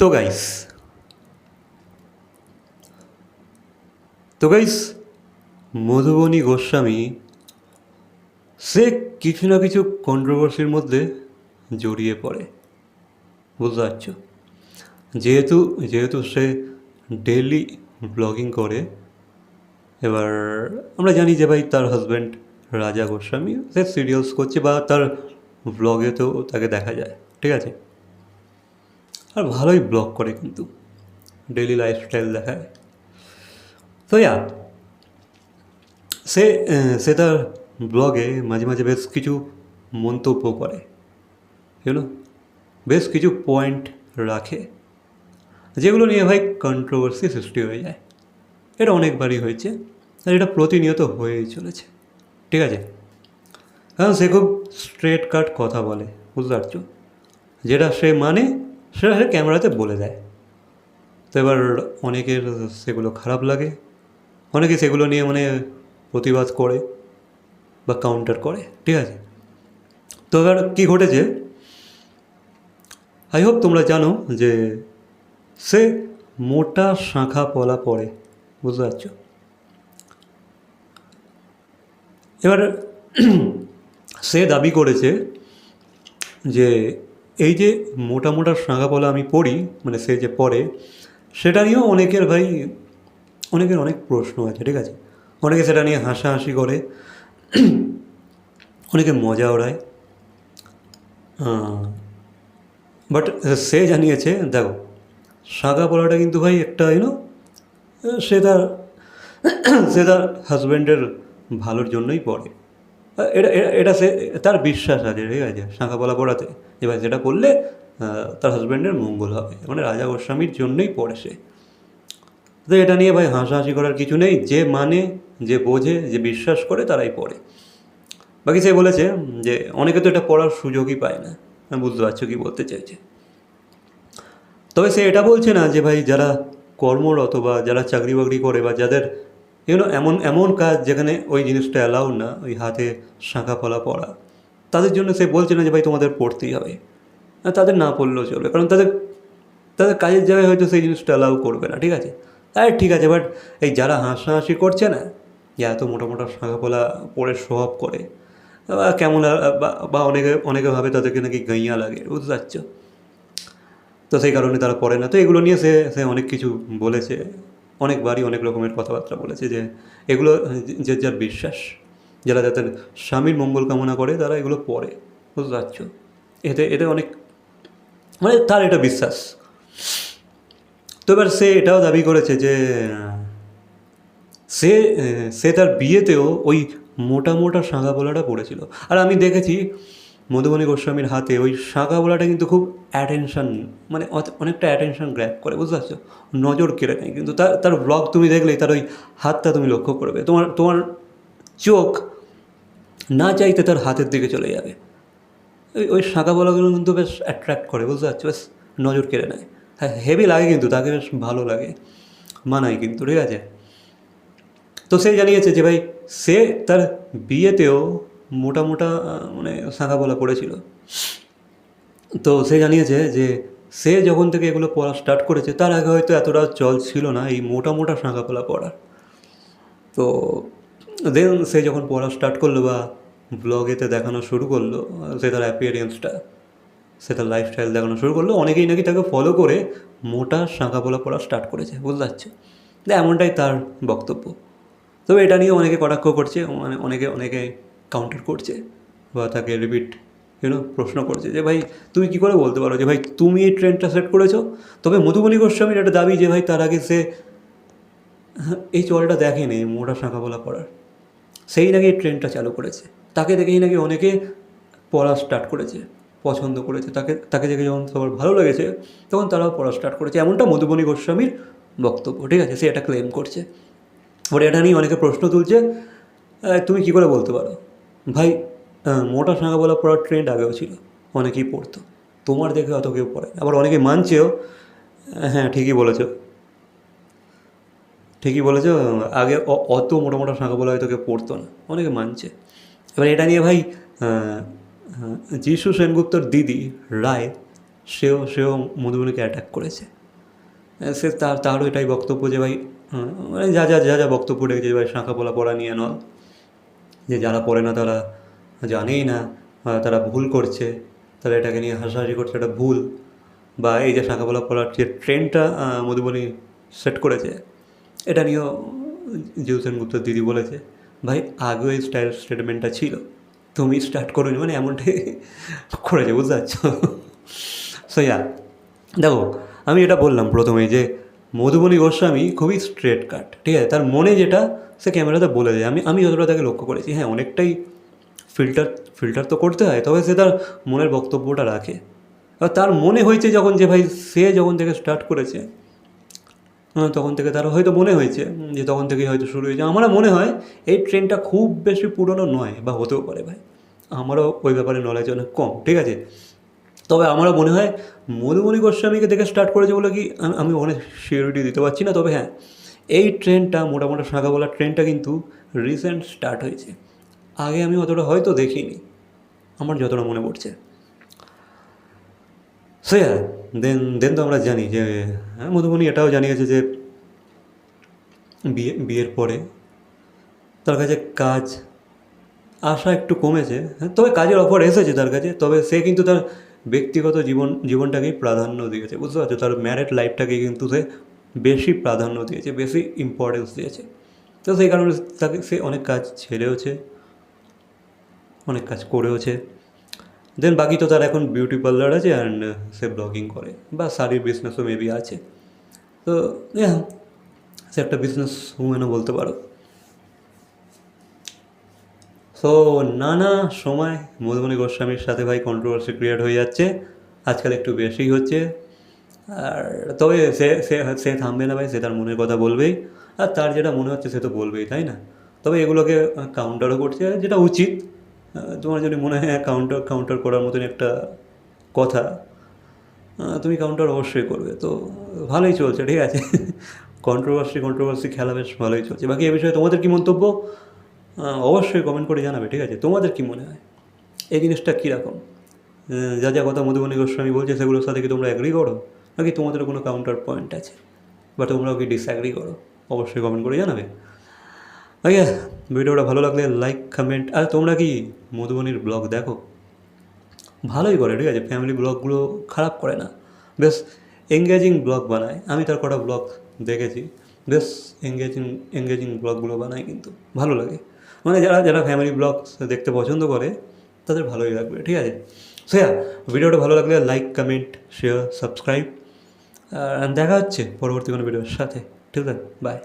তো গাইস তো গাইস মধুবনী গোস্বামী, সে কিছু না কিছু কন্ট্রোভার্সির মধ্যে জড়িয়ে পড়ে। বুঝতে পারছ? যেহেতু যেহেতু সে ডেলি ব্লগিং করে, এবার আমরা জানি যে ভাই তার হাজব্যান্ড রাজা গোস্বামী, সে সিরিয়ালস করছে বা তার ব্লগেতেও তাকে দেখা যায়, ঠিক আছে? আর ভালোই ব্লগ করে কিন্তু। ডেলি লাইফস্টাইল দেখায়। তো ইয়া সে সে তার ব্লগে মাঝে মাঝে বেশ কিছু মন্তব্য করে ইউনো বেশ কিছু পয়েন্ট রাখে, যেগুলো নিয়ে ভাই কন্ট্রোভার্সি সৃষ্টি হয়ে যায়। এটা অনেকবারই হয়েছে আর এটা প্রতিনিয়ত হয়েই চলেছে। ঠিক আছে? কারণ সে খুব স্ট্রেট কাট কথা বলে, বুঝতে পারছ? যেটা সে মানে সেটা সে ক্যামেরাতে বলে দেয়। তো এবার অনেকের সেগুলো খারাপ লাগে। অনেকে সেগুলো নিয়ে মানে প্রতিবাদ করে বা কাউন্টার করে, ঠিক আছে? তো এবার কী ঘটেছে? আই হোপ তোমরা জানো যে সে মোটা শাঁখা পলা পড়ে বুঝতে পারছ? এবার সে দাবি করেছে যে এই যে মোটা মোটা শাঁখা পলা আমি পড়ি মানে সে যে পড়ে, সেটা নিয়েও অনেকের ভাই, অনেকের অনেক প্রশ্ন আছে, ঠিক আছে? অনেকে সেটা নিয়ে হাসাহাসি করে, অনেকে মজা ওড়ায়। বাট সে জানিয়েছে, দেখো শাঁখা পলাটা কিন্তু ভাই একটা ইউনো সে তার সে তার হাজব্যান্ডের ভালোর জন্যই পড়ে। এটা, এটা- সে, তার বিশ্বাস আছে, ঠিক আছে, শাঁখা পলা পড়াতে। যে ভাই সেটা করলে তার হাজব্যান্ডের মঙ্গল হবে মানে রাজা গোস্বামীর জন্যই পড়ে সে। তো এটা নিয়ে ভাই হাসাহাসি করার কিছু নেই, যে মানে যে বোঝে, যে বিশ্বাস করে, তারাই পড়ে। বাকি সে বলেছে যে, অনেকে তো এটা পড়ার সুযোগই পায় না আমি বুঝতে পারছ কি বলতে চাইছে। তবে সে এটা বলছে না যে ভাই, যারা কর্মরত বা যারা চাকরি বাকরি করে বা যাদের ইউনো এমন এমন কাজ যেখানে ওই জিনিসটা অ্যালাউ না, ওই হাতে শাঁখা ফলা পড়া। তাদের জন্য সে বলছে না যে, ভাই, তোমাদের পড়তেই হবে। তাদের না পড়লেও চলবে, কারণ তাদের তাদের কাজের জায়গায় হয়তো সেই জিনিসটা অ্যালাউ করবে না, ঠিক আছে? আর ঠিক আছে, বাট এই যারা হাসাহাসি করছে না যে এত মোটা মোটা শাঁখা ফলা পরে স্বভাব করে, বা কেমন বা- বা অনেকে অনেকে ভাবে তাদেরকে নাকি গাইয়া লাগে, বুঝতে পারছ? তো সেই কারণে তারা পড়ে না। তো এগুলো নিয়ে সে সে অনেক কিছু বলেছে। অনেকবারই অনেক রকমের কথাবার্তা বলেছে যে এগুলো, যে যার বিশ্বাস, যারা যাদের স্বামীর মঙ্গল কামনা করে, তারা এগুলো পড়ে, বুঝতে পারছ? এতে এতে অনেক মানে তার এটা বিশ্বাস। তো এবার সে এটাও দাবি করেছে যে, সে সে তার বিয়েতেও ওই মোটা মোটা শাঁখা পোলাটা পড়েছিল। আর আমি দেখেছি মধুবনী গোস্বামীর হাতে ওই শাঁখা পোলাটা কিন্তু খুব অ্যাটেনশান মানে অনেকটা অ্যাটেনশন গ্র্যাপ করে, বুঝতে পারছ? নজর কেড়ে নেয়। কিন্তু তার তার ব্লগ তুমি দেখলেই তার ওই হাতটা তুমি লক্ষ্য করবে। তোমার তোমার চোখ না চাইতে তার হাতের দিকে চলে যাবে। ওই ওই শাঁখা বলাগুলো কিন্তু বেশ অ্যাট্রাক্ট করে, বুঝতে পারছ? বেশ নজর কেড়ে নেয়। হ্যাঁ হেভি লাগে কিন্তু, তাকে বেশ ভালো লাগে। মানায় কিন্তু, ঠিক আছে? তো সে জানিয়েছে যে ভাই, সে তার বিয়েতেও মোটা মোটা মানে শাঁখা বলা পড়েছিল। তো সে জানিয়েছে যে, সে যখন থেকে এগুলো পড়া স্টার্ট করেছে, তার আগে হয়তো এতটা চল ছিল না এই মোটা মোটা শাঁখা পলা পড়ার। তো দেন সে যখন পড়া স্টার্ট করল বা ব্লগেতে দেখানো শুরু করল, সে তার অ্যাপিয়ারেন্সটা সে তার লাইফস্টাইল দেখানো শুরু করল, অনেকেই নাকি তাকে ফলো করে মোটা শাঁখা পোলা পড়া স্টার্ট করেছে, বুঝতে পারছ? এমনটাই তার বক্তব্য। তবে এটা নিয়ে অনেকে কটাক্ষ করছে মানে অনেকে অনেকে কাউন্টার করছে বা তাকে রিপিট ইউনো প্রশ্ন করছে যে, ভাই, তুমি কী করে বলতে পারো যে, ভাই, তুমি এই ট্রেনটা সেট করেছ? তবে মধুবনী গোস্বামীর একটা দাবি যে, ভাই, তার আগে সে এই চলটা দেখেনি মোটা শাঁখা বলা পড়ার। সেই নাকি ট্রেনটা চালু করেছে। তাকে দেখেই নাকি অনেকে পড়া স্টার্ট করেছে, পছন্দ করেছে। তাকে তাকে দেখে যখন সবার ভালো লেগেছে, তখন তারাও পড়া স্টার্ট করেছে। এমনটা মধুবনী গোস্বামীর বক্তব্য, ঠিক আছে? সে এটা ক্লেম করছে। ওর এটা নিয়ে অনেকে প্রশ্ন তুলছে তুমি কী করে বলতে পারো? ভাই মোটা শাঁখা বলা পড়ার ট্রেন্ড আগেও ছিল, অনেকেই পড়তো। তোমার দেখে অত কেউ পড়ে, আবার অনেকে মানছেও হ্যাঁ ঠিকই বলেছ। ঠিকই বলেছ, আগে অত মোটা মোটা শাঁখা বলা হয়তো কেউ পড়তো না, অনেকে মানছে। এবার এটা নিয়ে ভাই যিশু সেনগুপ্তর দিদি, রায়, সেও সেও মধুবনীকে অ্যাটাক করেছে। সে তার, তারও এটাই বক্তব্য যে ভাই মানে যা যা যা যা বক্তব্য রেখেছে ভাই শাঁখা পোলা পড়া নিয়ে নয়। যে যারা পড়ে না তারা জানেই না তারা ভুল করছে, তারা এটাকে নিয়ে হাসাহাসি করছে, এটা ভুল, বা এই যে শাঁখাপোলা পড়ার যে ট্রেনটা মধুবনী সেট করেছে, এটা নিয়েও জিউসেন সেনগুপ্ত দিদি বলেছে, ভাই, আগেও এই স্টাইল স্টেটমেন্টটা ছিল, তুমি স্টার্ট করোনি মানে এমনটাই করেছে, বুঝতে পারছ? সো ইয়া দেখো, আমি এটা বললাম প্রথমেই যে মধুবনী গোস্বামী খুবই স্ট্রেট কাট ঠিক আছে? তার মনে যেটা, সে ক্যামেরাতে বলে দেয়। আমি আমি যতটা তাকে লক্ষ্য করেছি হ্যাঁ অনেকটাই ফিল্টার ফিল্টার তো করতে হয়, তবে সে তার মনের বক্তব্যটা রাখে। আর তার মনে হয়েছে যখন যে ভাই, সে যখন থেকে স্টার্ট করেছে তখন থেকে তার হয়তো মনে হয়েছে যে তখন থেকেই হয়তো শুরু হয়েছে। আমার মনে হয়, এই ট্রেনটা খুব বেশি পুরনো নয়, বা হতেও পারে ভাই। আমারও ওই ব্যাপারে নলেজ অনেক কম, ঠিক আছে? তবে আমারও মনে হয় মধুমণি গোস্বামীকে দেখে স্টার্ট করেছে বলে কি আমি- অনেক সিওরিটি দিতে পারছি না। তবে হ্যাঁ এই ট্রেনটা মোটামুটি শাঁখা বলার ট্রেনটা কিন্তু রিসেন্ট স্টার্ট হয়েছে। আগে আমি অতটা হয়তো দেখিনি আমার যতটা মনে পড়ছে। সে হ্যাঁ দেন দেন তো আমরা জানি যে হ্যাঁ মধুবনী এটাও জানিয়েছে যে বিয়ে বিয়ের পরে তার কাছে কাজ আশা একটু কমেছে। হ্যাঁ, তবে কাজের অফার এসেছে তার কাছে তবে সে কিন্তু তার ব্যক্তিগত জীবন, জীবনটাকেই প্রাধান্য দিয়েছে, বুঝতে পারছ? তার ম্যারেড লাইফটাকে কিন্তু সে বেশি প্রাধান্য দিয়েছে, বেশি ইম্পর্টেন্স দিয়েছে। তো সেই কারণে তাকে সে অনেক কাজ ছেড়েওছে, অনেক কাজ করেওছে। দেন বাকি তো তার এখন বিউটি পার্লার আছে অ্যান্ড সে ব্লগিং করে, বা শাড়ির বিজনেসও মেবি আছে। তো সে একটা বিজনেস উম্যানও বলতে পারো। সো নানা সময় মধুবনী গোস্বামীর সাথে ভাই কন্ট্রোভার্সি ক্রিয়েট হয়ে যাচ্ছে। আজকাল একটু বেশিই হচ্ছে। আর তবে সে সে সে থামবে না ভাই, সে তার মনের কথা বলবেই। আর তার যেটা মনে হচ্ছে সে তো বলবেই, তাই না? তবে এগুলোকে কাউন্টারও করছে যেটা উচিত তোমার যদি মনে হয় কাউন্টার কাউন্টার করার মতন একটা কথা তুমি কাউন্টার অবশ্যই করবে। তো ভালোই চলছে, ঠিক আছে? কন্ট্রোভার্সি কন্ট্রোভার্সি খেলা বেশ ভালোই চলছে। বাকি এ বিষয়ে তোমাদের কী মন্তব্য? অবশ্যই কমেন্ট করে জানাবে, ঠিক আছে? তোমাদের কী মনে হয়? এই জিনিসটা কীরকম? যা যা কথা মধুবনী গোস্বামী বলছে, সেগুলোর সাথে কি তোমরা অ্যাগ্রি করো? নাকি তোমাদের কোনো কাউন্টার পয়েন্ট আছে? বা তোমরাও কি ডিসঅ্যাগ্রি করো? অবশ্যই কমেন্ট করে জানাবে। আগে ভিডিওটা ভালো লাগলে লাইক কমেন্ট আর তোমরা কি মধুবনীর ব্লগ দেখো? ভালোই করে, ঠিক আছে? ফ্যামিলি ব্লগগুলো খারাপ করে না। বেশ এঙ্গেজিং ব্লগ বানায়। আমি তার কটা ব্লগ দেখেছি। বেশ এঙ্গেজিং এঙ্গেজিং ব্লগগুলো বানায় কিন্তু। ভালো লাগে। মানে যারা যারা ফ্যামিলি ব্লগ দেখতে পছন্দ করে, তাদের ভালোই লাগবে, ঠিক আছে? সো হ্যাঁ ভিডিওটা ভালো লাগলে লাইক কমেন্ট শেয়ার সাবস্ক্রাইব দেখা হচ্ছে পরবর্তী কোনো ভিডিওর সাথে। ঠিক আছে বাই